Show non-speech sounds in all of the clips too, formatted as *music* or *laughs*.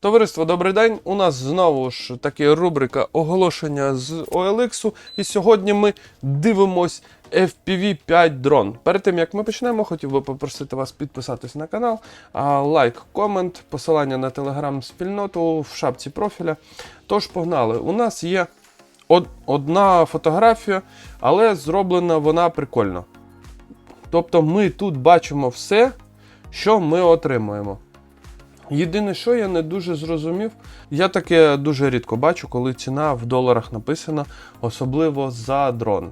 Товариство, добрий день. У нас знову ж таки рубрика оголошення з OLX. І сьогодні ми дивимось FPV-5 дрон. Перед тим як ми почнемо, хотів би попросити вас підписатись на канал, лайк, комент, посилання на телеграм-спільноту в шапці профіля. Тож погнали. У нас є од- одна фотографія, але зроблена вона прикольно. Тобто ми тут бачимо все, що ми отримуємо. Єдине, що я не дуже зрозумів, я таке дуже рідко бачу, коли ціна в доларах написана, особливо за дрон.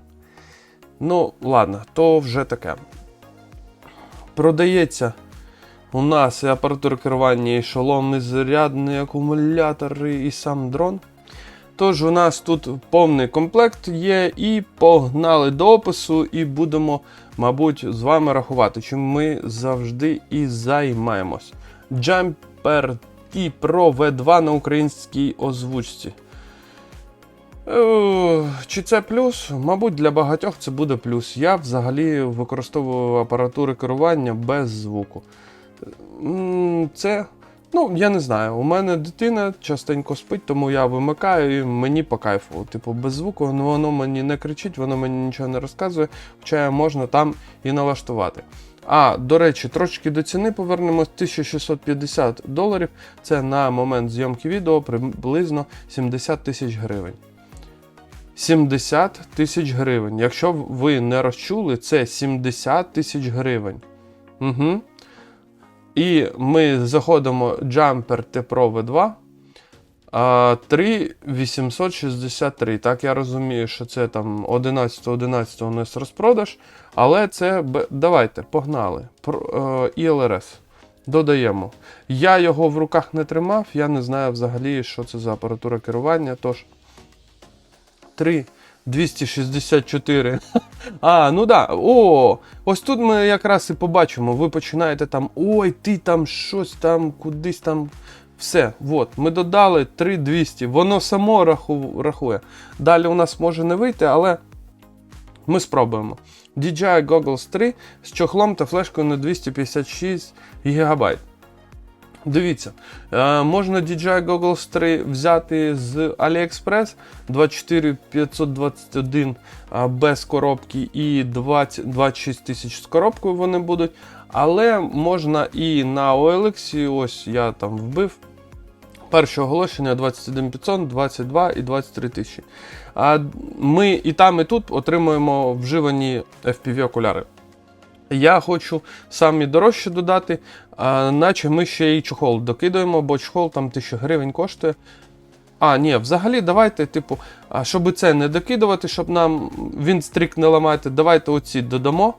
Ну, ладно, то вже таке. Продається у нас і апаратура керування, і шолом, і зарядний акумулятор, і сам дрон. Тож у нас тут повний комплект є, і погнали до опису, і будемо, мабуть, з вами рахувати, чим ми завжди і займаємось. Jumper T Pro V2 на українській озвучці. Е, Чи це плюс? Мабуть, для багатьох це буде плюс. Я взагалі використовую апаратури керування без звуку. Це, ну, я не знаю. У мене дитина частенько спить, тому я вимикаю і мені по кайфу. Типу, без звуку ну, воно мені не кричить, воно мені нічого не розказує, хоча можна там і налаштувати. А, до речі, трошки до ціни повернемось 1650 доларів. Це на момент зйомки відео приблизно 70 тисяч гривень. 70 тисяч гривень. Якщо ви не розчули, це 70 тисяч гривень. Угу. І ми заходимо Jumper T Pro V2. А, 3863. Так, я розумію, що це там 11-11 у нас розпродаж. Але це давайте, погнали. Е, Додаємо. Я його в руках не тримав, я не знаю взагалі, що це за апаратура керування. Тож 3 264. *laughs* А, ну да. О, ось тут ми якраз і побачимо. Ви починаєте там, ой, ти там щось там, кудись там. Все, от, ми додали 3200. Воно само раху, рахує. Далі у нас може не вийти, але ми спробуємо. DJI Goggles 3 з чохлом та флешкою на 256 ГБ. Дивіться, е, можна DJI Goggles 3 взяти з AliExpress 24521 е, без коробки і 20, 26 тисяч з коробкою вони будуть. Але можна і на OLX, ось я там вбив. Перше оголошення 21500, 22 і 23 тисячі. А ми і там, і тут отримуємо вживані FPV-окуляри. Я хочу самі дорожче додати, а, наче ми ще й чохол докидаємо, бо чохол там 1000 гривень коштує. А, ні, взагалі, давайте, типу, щоб це не докидувати, щоб нам він стрік не ламати, давайте оці додамо.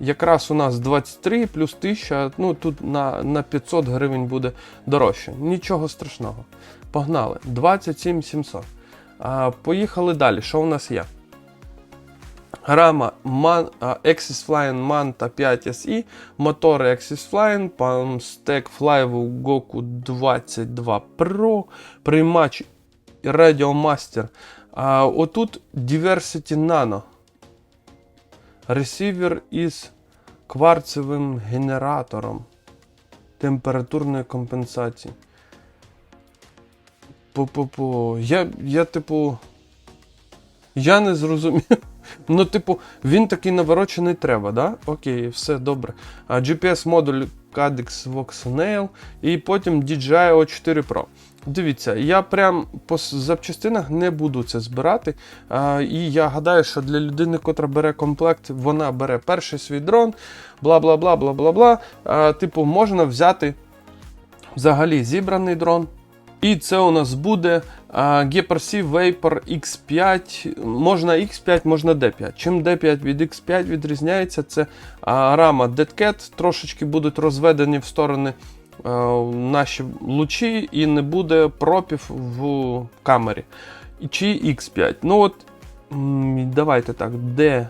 Якраз у нас 23 плюс 1000, ну тут на, на 500 гривень буде дорожче. Нічого страшного. Погнали. 27 700. А, поїхали далі. Що у нас є? Рама Man, Axis Flying Manta 5 SE, мотори Axis Flying, Palmstec Flywheel Goku 22 Pro, приймач Radiomaster. А, отут Diversity Nano. Ресівер із кварцевим генератором температурної компенсації. По-по-по. Я, я, типу. Я не зрозумів. *laughs* Ну, типу, він такий наворочений треба, да? Окей, все добре. GPS-модуль Cadex Vox Nail і потім DJI O4 Pro. Дивіться, я прям по запчастинах не буду це збирати. А, і я гадаю, що для людини, котра бере комплект, вона бере перший свій дрон, бла бла бла бла бла бла. Типу, можна взяти взагалі зібраний дрон. І це у нас буде GPRC Vapor X5. Можна X5, можна D5. Чим D5 від X5 відрізняється, це рама Deadcat, трошечки будуть розведені в сторони наші лучі, і не буде пропів в камері. Чи X5. Ну от, давайте так, D,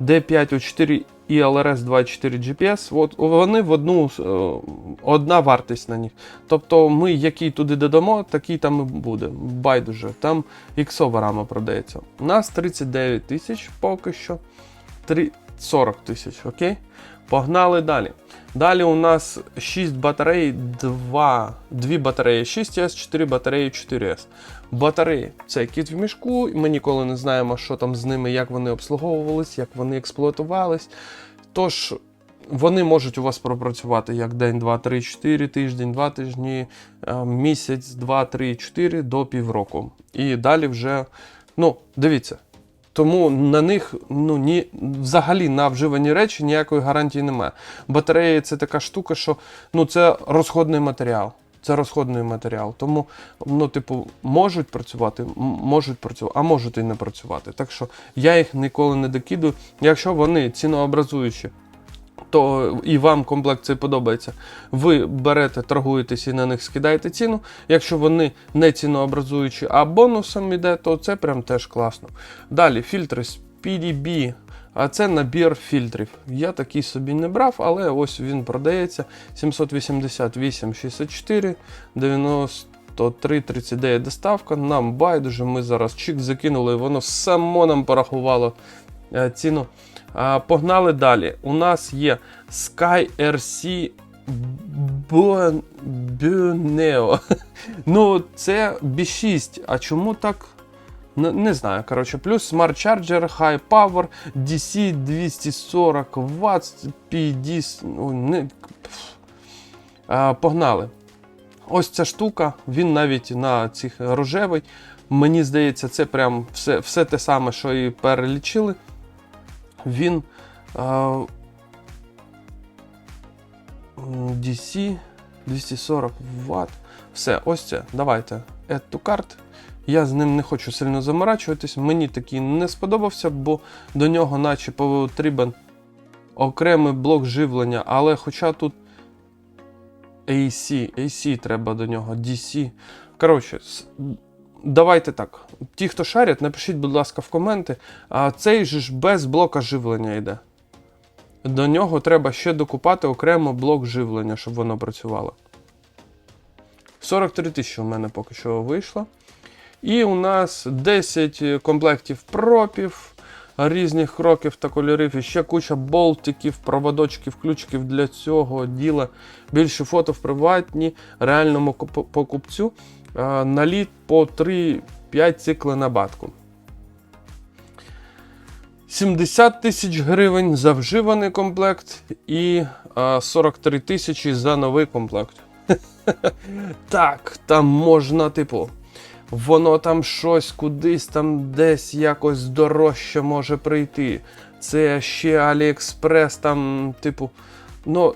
D5 O4 і LRS 24 GPS, от вони в одну е, одна вартість на них. Тобто ми який туди додамо, такий там і буде. Байдуже. Там іксова рама продається. У нас 39 тисяч поки що. Три- 40 тисяч, окей? Погнали далі. Далі у нас 6 батарей, 2, 2 батареї 6С, 4 батареї 4С. Батареї це кіт в мішку, ми ніколи не знаємо, що там з ними, як вони обслуговувались, як вони експлуатувались. Тож вони можуть у вас пропрацювати як день, 2, 3, 4 тиждень, 2 тижні, е, місяць, 2, 3, 4 до півроку. І далі вже, ну, дивіться. Тому на них ну, ні, взагалі на вживані речі ніякої гарантії немає. Батареї це така штука, що ну, це розходний матеріал. Це розходний матеріал. Тому, ну, типу, можуть працювати, можуть працювати, а можуть і не працювати. Так що я їх ніколи не докидую. Якщо вони цінообразуючі, то і вам комплект цей подобається. Ви берете, торгуєтесь і на них скидаєте ціну. Якщо вони не цінообразуючі, а бонусом іде, то це прям теж класно. Далі фільтри з PDB. А це набір фільтрів. Я такий собі не брав, але ось він продається 788,64, 93,39 доставка. Нам байдуже, ми зараз чик закинули, воно само нам порахувало е, ціну. Погнали далі. У нас є Sky RC Buneo. *laughs* Ну, це B6. А чому так? Не, знаю. Коротше, плюс Smart Charger, High Power, DC 240 Вт, PD. Ну, не, а, погнали. Ось ця штука, він навіть на цих рожевий. Мені здається, це прям все, все те саме, що і перелічили. Він DC 240 Вт. Все, ось це. Давайте. Add to cart. Я з ним не хочу сильно заморачуватись. Мені такий не сподобався, бо до нього наче потрібен окремий блок живлення, але хоча тут AC, AC треба до нього, DC. Коротше, давайте так. Ті, хто шарять, напишіть, будь ласка, в коменти. А цей же ж без блока живлення йде. До нього треба ще докупати окремо блок живлення, щоб воно працювало. 43 тисячі у мене поки що вийшло. І у нас 10 комплектів пропів різних кроків та кольорів. І ще куча болтиків, проводочків, ключиків для цього діла. Більше фото в приватні, реальному покупцю. А, Наліт по 3-5 цикли на батку. 70 тисяч гривень за вживаний комплект і 43 тисячі за новий комплект. *laughs* Так, там можна, типу, воно там щось кудись там десь якось дорожче може прийти. Це ще Аліекспрес, там, типу. Ну,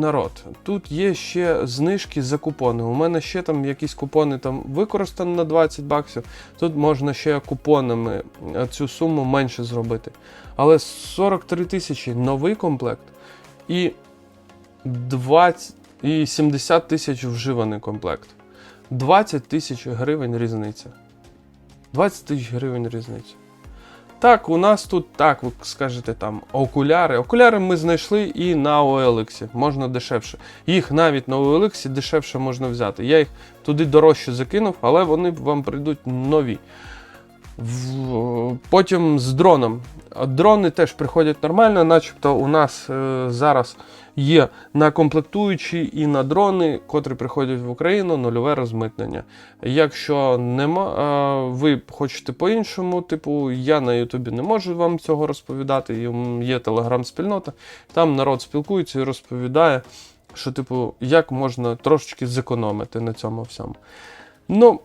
народ, тут є ще знижки за купони. У мене ще там якісь купони там використані на 20 баксів. Тут можна ще купонами е, цю суму менше зробити. Але 43 тисячі новий комплект і 20 і 70 тисяч вживаний комплект. 20 тисяч гривень різниця. 20 тисяч гривень різниця. Так, у нас тут, так, ви скажете там, окуляри. Окуляри ми знайшли і на OLX. Можна дешевше. Їх навіть на OLX дешевше можна взяти. Я їх туди дорожче закинув, але вони вам прийдуть нові. Потім з дроном. Дрони теж приходять нормально, начебто у нас е, зараз є на комплектуючі і на дрони, котрі приходять в Україну, нульове розмитнення. Якщо нема, е, ви хочете по-іншому, типу, я на Ютубі не можу вам цього розповідати. Є телеграм-спільнота, там народ спілкується і розповідає, що, типу, як можна трошечки зекономити на цьому всьому. Ну,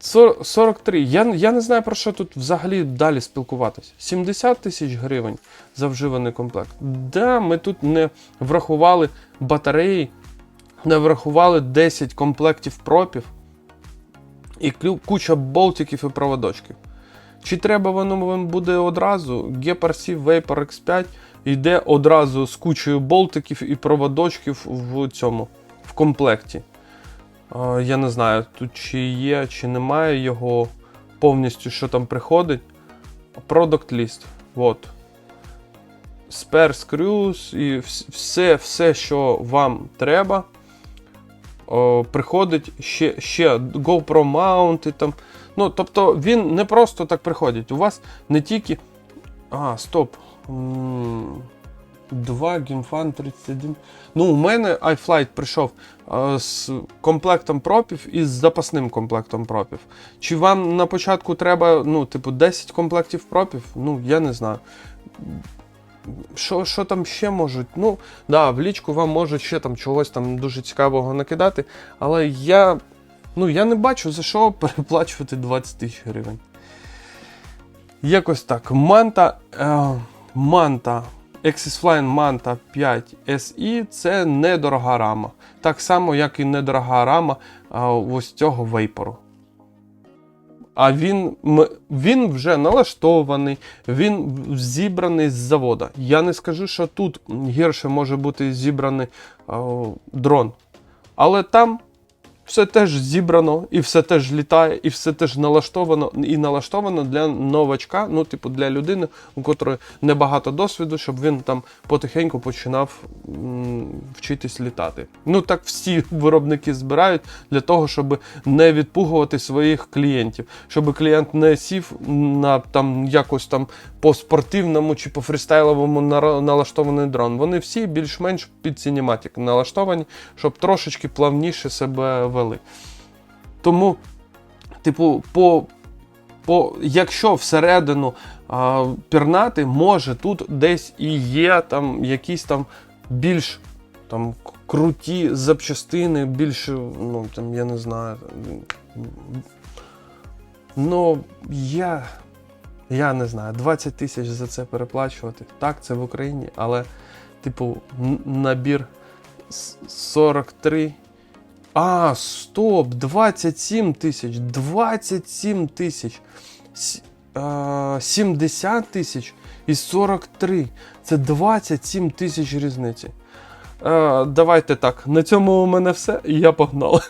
43. Я, я не знаю про що тут взагалі далі спілкуватись. 70 тисяч гривень за вживаний комплект. Да, ми тут не врахували батареї, не врахували 10 комплектів пропів і куча болтиків і проводочків. Чи треба воно буде одразу? GPRC Vapor X5 йде одразу з кучою болтиків і проводочків в цьому в комплекті. Я не знаю, тут чи є, чи немає його повністю, що там приходить. Product list. От. Spare screws і все, все, що вам треба. Приходить ще, ще GoPro mount. і Там. Ну, тобто він не просто так приходить. У вас не тільки. А, стоп. М, 2 Гімфан 31. Ну, у мене iFlight прийшов е, з комплектом пропів і з запасним комплектом пропів. Чи вам на початку треба, ну, типу, 10 комплектів пропів? Ну, я не знаю. Що, що там ще можуть? Ну, да, в лічку вам можуть ще там чогось там дуже цікавого накидати, але я, ну, я не бачу за що *laughs* переплачувати 20 тисяч гривень. Якось так. Манта. Е, манта. Axis Manta 5 SE це недорога рама. Так само, як і недорога рама ось цього вейпору. А він, він вже налаштований, він зібраний з завода. Я не скажу, що тут гірше може бути зібраний а, дрон. Але там все теж зібрано, і все теж літає, і все теж налаштовано, і налаштовано для новачка, ну, типу, для людини, у котрої небагато досвіду, щоб він там потихеньку починав вчитись літати. Ну так всі *laughs* виробники збирають для того, щоб не відпугувати своїх клієнтів, щоб клієнт не сів на там якось там по спортивному чи по фрістайловому налаштований дрон. Вони всі більш-менш під Cinematic налаштовані, щоб трошечки плавніше себе вели. Тому, типу, по, по, якщо всередину а, пірнати, може тут десь і є там якісь там більш там круті запчастини, більш, ну там я не знаю. Ну, я. Я не знаю, 20 тисяч за це переплачувати. Так, це в Україні, але, типу, набір с- 43. А, стоп! 27 тисяч. 27 тисяч. С- 70 тисяч і 43. Це 27 тисяч різниці. Е, давайте так. На цьому у мене все, і я погнав.